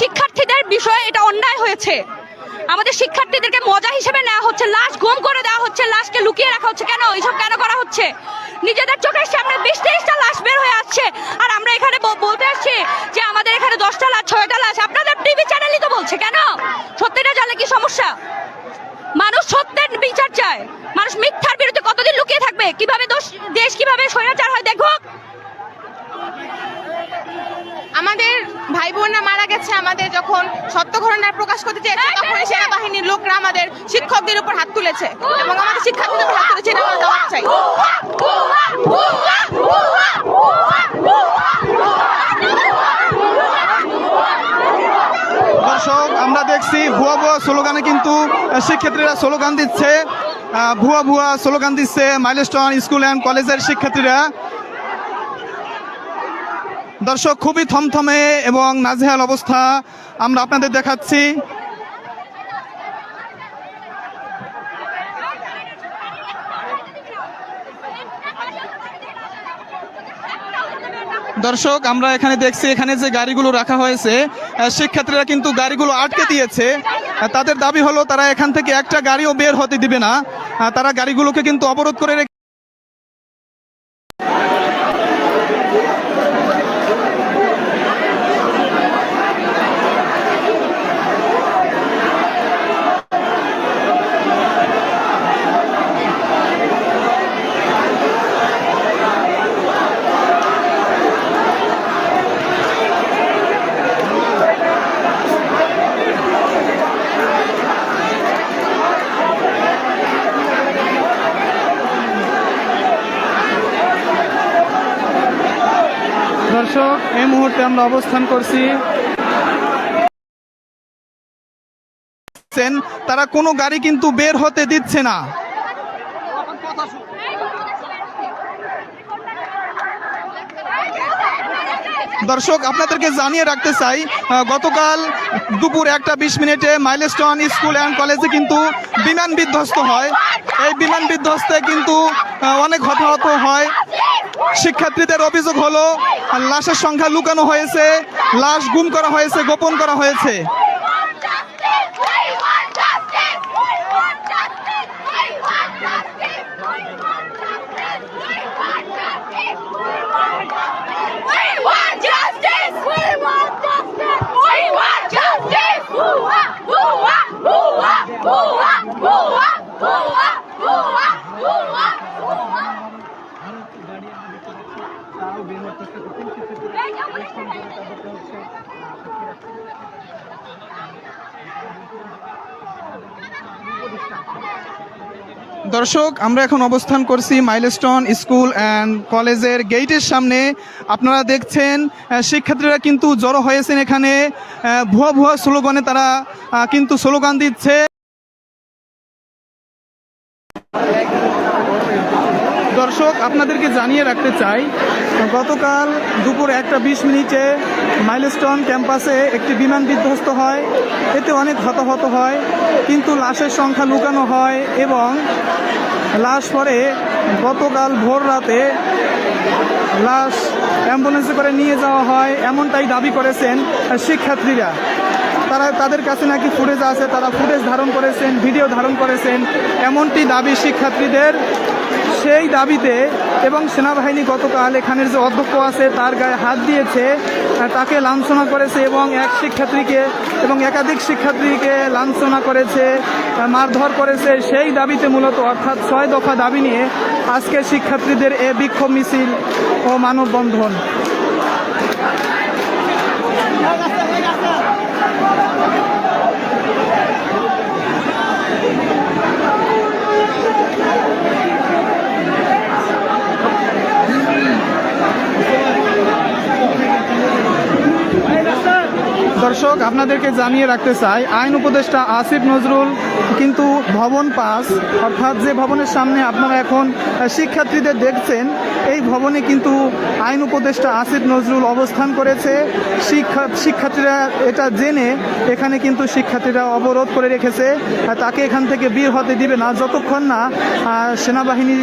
শিক্ষার্থীদের বিষয়ে এটা অন্যায় হয়েছে। আমাদের শিক্ষার্থীদেরকে মজা হিসেবে নেওয়া হচ্ছে, লাশ গুম করে দেওয়া হচ্ছে, লাশকে লুকিয়ে রাখা হচ্ছে। কেন? এইসব কেন করা হচ্ছে? নিজেদের চোখের সামনে বিশ তেইশটা লাশ বের হয়ে আসছে। আর আমরা এখানে বলতে আসছি যে আমাদের এখানে দশটা লাশ, ছয়টা লাশ। আপনাদের টিভি চ্যানেলই তো বলছে, কেন? সত্যিটা জানলে কি সমস্যা? মানুষ সত্যের বিচার চায়। মানুষ মিথ্যার বিরুদ্ধে কতদিন লুকিয়ে থাকবে? কীভাবে দোষ দেশ কীভাবে স্বৈরাচার হয়? দেখো আমাদের ভাই বোনরা মারা গেছে, আমাদের যখন সত্য ঘটনা প্রকাশ করতে চেয়েছে তখন সেনাবাহিনীর লোকরা আমাদের শিক্ষকদের উপর হাত তুলেছে এবং আমাদের শিক্ষার্থীদের উপর হাত তুলেছে, এটা আমরা জবাব চাই। আমরা দেখছি ভুয়া ভুয়া স্লোগানে কিন্তু শিক্ষার্থীরা স্লোগান দিচ্ছে। ভুয়া ভুয়া স্লোগান দিচ্ছে মাইলস্টোন স্কুল অ্যান্ড কলেজের শিক্ষার্থীরা। দর্শক, খুবই থমথমে এবং নাজেহাল অবস্থা আমরা আপনাদের দেখাচ্ছি। দর্শক, আমরা এখানে দেখছি এখানে যে গাড়িগুলো রাখা হয়েছে শিক্ষার্থীরা কিন্তু গাড়িগুলো আটকে দিয়েছে। তাদের দাবি হলো, তারা এখান থেকে একটা গাড়িও বের হতে দিবে না। তারা গাড়িগুলোকে কিন্তু অবরোধ করে রেখে দর্শক এই মুহূর্তে আমরা অবস্থান করছি। তারা কোনো গাড়ি কিন্তু বের হতে দিচ্ছে না। দর্শক, আপনাদেরকে জানিয়ে রাখতে চাই গতকাল দুপুর একটা বিশ মিনিটে মাইলস্টোন স্কুল অ্যান্ড কলেজে কিন্তু বিমান বিধ্বস্ত হয়। এই বিমান বিধ্বস্তে কিন্তু অনেক হতাহত হয়। শিক্ষার্থীদের অভিযোগ হলো লাশের সংখ্যা লুকানো হয়েছে লাশ গুম করা হয়েছে গোপন করা হয়েছে। দর্শক, আমরা এখন অবস্থান করছি মাইলস্টোন স্কুল অ্যান্ড কলেজের গেটের সামনে। আপনারা দেখছেন শিক্ষার্থীরা কিন্তু জড়ো হয়েছেন এখানে। ভুয়া ভুয়া স্লোগানে তারা কিন্তু স্লোগান দিচ্ছে। দর্শক, আপনাদেরকে জানিয়ে রাখতে চাই গতকাল দুপুর একটা বিশ মিনিটে মাইলস্টোন ক্যাম্পাসে একটি বিমান বিধ্বস্ত হয়। এতে অনেক হতাহত হয়, কিন্তু লাশের সংখ্যা লুকানো হয় এবং লাশ পরে গতকাল ভোর রাতে লাশ অ্যাম্বুলেন্সে করে নিয়ে যাওয়া হয় এমনটাই দাবি করেছেন শিক্ষার্থীরা। তারা তাদের কাছে নাকি ফুটেজ আছে, তারা ফুটেজ ধারণ করেছেন, ভিডিও ধারণ করেছেন, এমনটি দাবি শিক্ষার্থীদের সেই দাবিতে এবং সেনাবাহিনী গতকাল এখানের যে অধ্যক্ষ আছে, তার গায়ে হাত দিয়েছে তাকে লাঞ্ছনা করেছে এবং এক শিক্ষার্থীকে এবং একাধিক শিক্ষার্থীকে লাঞ্ছনা করেছে মারধর করেছে। সেই দাবিতে মূলত, অর্থাৎ ছয় দফা দাবি নিয়ে আজকে শিক্ষার্থীদের এ বিক্ষোভ মিছিল ও মানববন্ধন। দর্শক, আপনাদেরকে জানিয়ে রাখতে চাই, আইন উপদেষ্টা আসিফ নজরুল কিন্তু ভবন পাস, অর্থাৎ যে ভবনের সামনে আপনারা এখন শিক্ষার্থীদের দেখছেন এই ভবনে কিন্তু আইন উপদেষ্টা আসিফ নজরুল অবস্থান করেছে। শিক্ষা শিক্ষার্থীরা এটা জেনে এখানে কিন্তু শিক্ষার্থীরা অবরোধ করে রেখেছে। তাকে এখান থেকে বের হতে দিবে না। যতক্ষণ না সেনাবাহিনী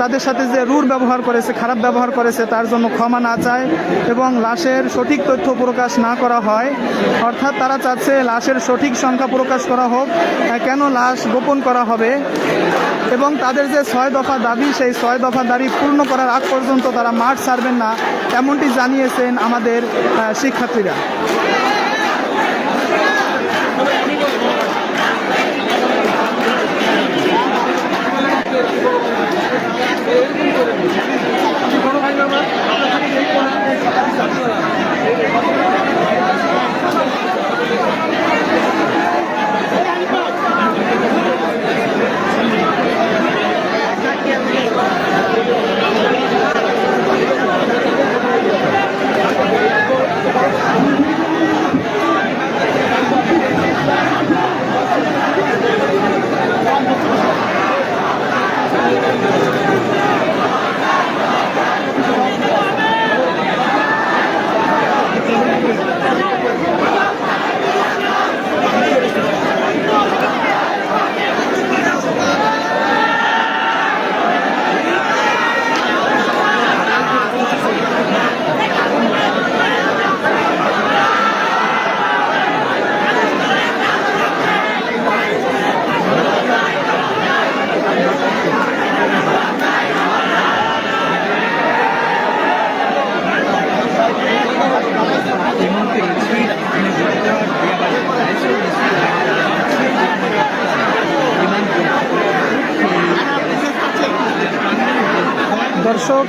তাদের সাথে যে রুর ব্যবহার করেছে, খারাপ ব্যবহার করেছে, তার জন্য ক্ষমা না চায় এবং লাশের সঠিক তথ্য প্রকাশ না করা হয়। অর্থাৎ তারা চাচ্ছে লাশের সঠিক সংখ্যা প্রকাশ করা হোক। কেন লাশ গোপন করা হবে? এবং তাদের যে ছয় দফা দাবি, সেই ছয় দফা দাবি পূর্ণ করার আগ পর্যন্ত তারা মাঠ ছাড়বেন না, এমনটি জানিয়েছেন আমাদের শিক্ষার্থীরা। দর্শক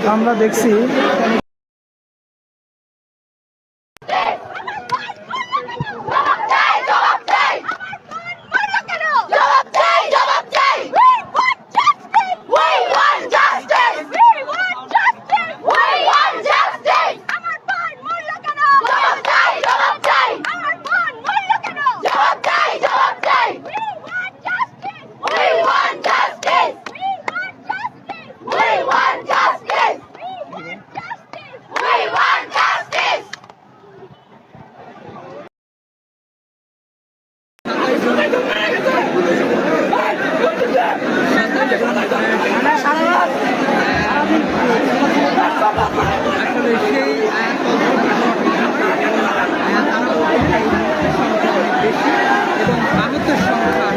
আমরা দেখছি এবং ভারতের সংখ্যা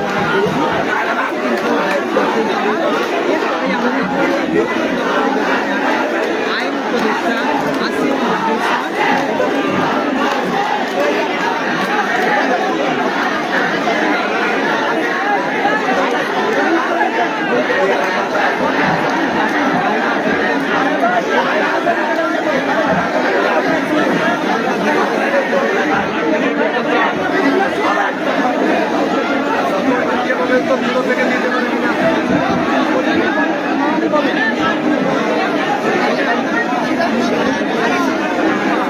আইন উপদেষ্টা আসিফ নজরুল স্যার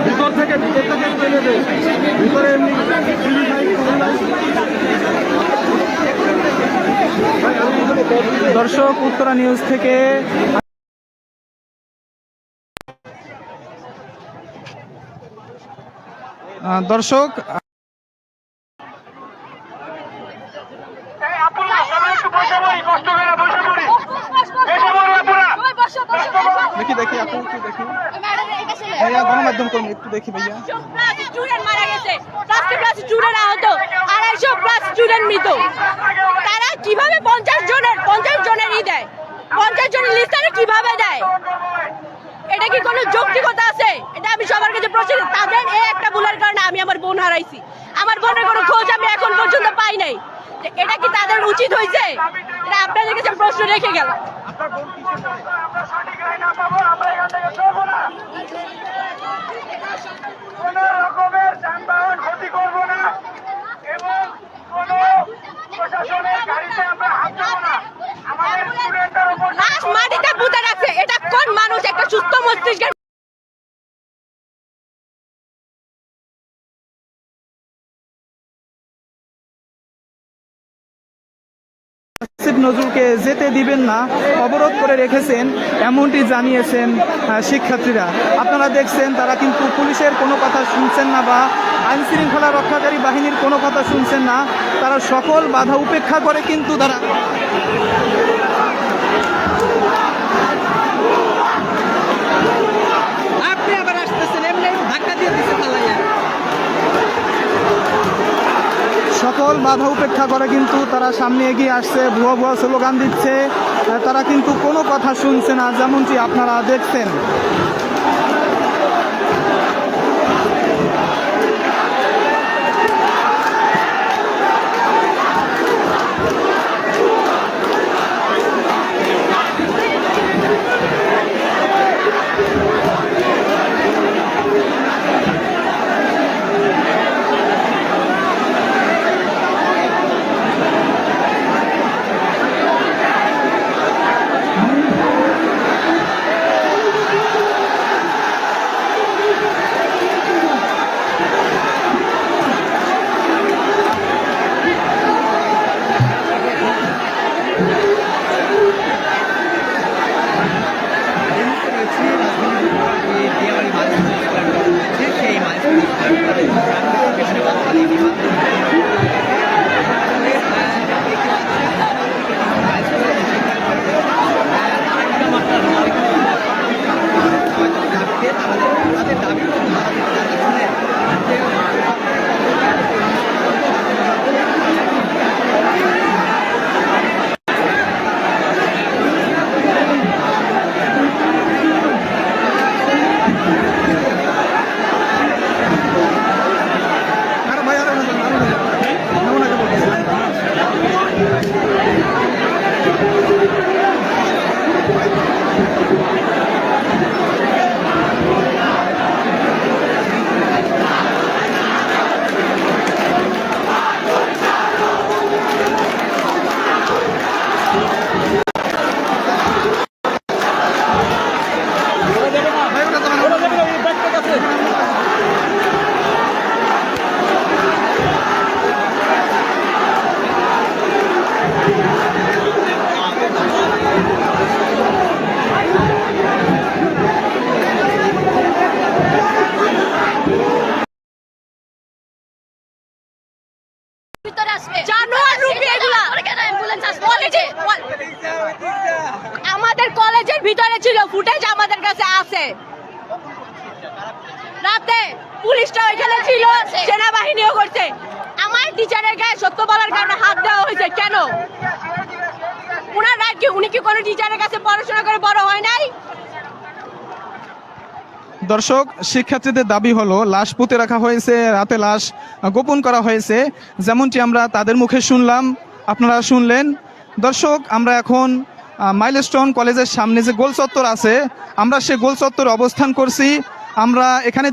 ভিতর থেকে ভিতর থেকে ফেলে দেয় ভিতরে এমনি দর্শক নিউজ থেকে দর্শক দেখি দেখি দেখি। ভাইয়া, গণমাধ্যম কর্মী, একটু দেখি ভাইয়া। তারা কীভাবে পঞ্চাশ জনের পঞ্চাশ জনের ই দেয়? পঞ্চাশ জনের লিস্ট তারা কীভাবে দেয়? এটা কি কোনো যৌক্তিকতা আছে? এটা আমি সবার কাছে প্রশ্ন তাদের এই একটা ভুলের কারণে আমি আমার বোন হারাইছি। আমার বোনের কোনো খোঁজ আমি এখন পর্যন্ত পাই নাই। এটা কি তাদের উচিত হয়েছে? এটা আপনাদের কাছে প্রশ্ন রেখে গেল কোন রকমের যানবাহন ক্ষতি করব না এবং কোন প্রশাসনের গাড়িতে আমরা হাত দেবো না আমাদের স্টুডেন্টের উপর লাশ মাটিতে পুঁতে রাখছে এটা কোন মানুষ একটা সুস্থ মস্তিষ্কের আসিফ নজরুলকে যেতে দিবেন না, অবরোধ করে রেখেছেন, এমনটি জানিয়েছেন শিক্ষার্থীরা। আপনারা দেখছেন, তারা কিন্তু পুলিশের কোনো কথা শুনছেন না বা আইন শৃঙ্খলা রক্ষাকারী বাহিনীর কোনো কথা শুনছেন না। তারা সকল বাধা উপেক্ষা করে কিন্তু তারা সকল বাধা উপেক্ষা করে কিন্তু তারা সামনে এগিয়ে আসছে, ভুয়া ভুয়া স্লোগান দিচ্ছে। তারা কিন্তু কোনো কথা শুনছে না, যেমনটি আপনারা দেখছেন। আমাদের কলেজের ভিতরে ছিল ফুটেজ, আমাদের কাছে আছে। রাতে পুলিশটা ওইখানে ছিল, সেনাবাহিনীও করছে। আমার টিচারের গায়ে সত্য বলার কারণে হাত দেওয়া হয়েছে। কেন? উনার রাইট কি? উনি কি কোনো টিচারের কাছে পড়াশোনা করে বড় হয় নাই? দর্শক, শিক্ষার্থীদের দাবি হলো, লাশ পুঁতে রাখা হয়েছে, রাতে লাশ গোপন করা হয়েছে। যেমনটি আমরা তাদের মুখে শুনলাম, আপনারা শুনলেন। দর্শক, আমরা এখন মাইলস্টোন কলেজের সামনে যে গোল চত্বর আছে, আমরা সে গোল চত্বরে অবস্থান করছি। আমরা এখানে